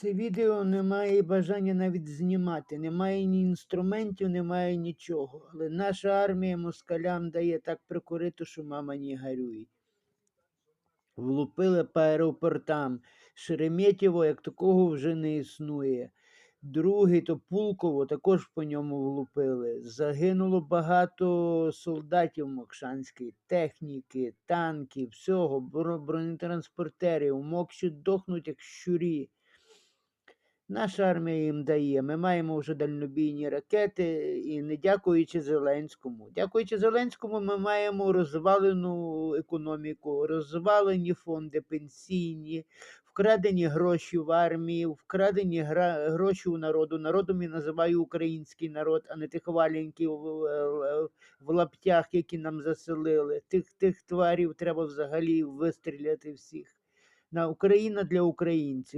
Це відео немає бажання навіть знімати. Немає ні інструментів, немає нічого. Але наша армія москалям дає так прикурити, що мама не горює. Влупили по аеропортам. Шереметьєво, як такого вже не існує. Другий то Пулково також по ньому влупили. Загинуло багато солдатів Мокшанської, техніки, танків, всього, бронетранспортерів, мокші дохнуть як щурі. Наша армія їм дає. Ми маємо вже дальнобійні ракети, і не дякуючи Зеленському. Дякуючи Зеленському, ми маємо розвалену економіку, розвалені фонди пенсійні, вкрадені гроші в армії, вкрадені гра- гроші у народу. Народом я називаю український народ, а не тих валеньків в, в- в лаптях, які нам заселили. Тих, тих тварів треба взагалі вистріляти всіх. На Україна для українців.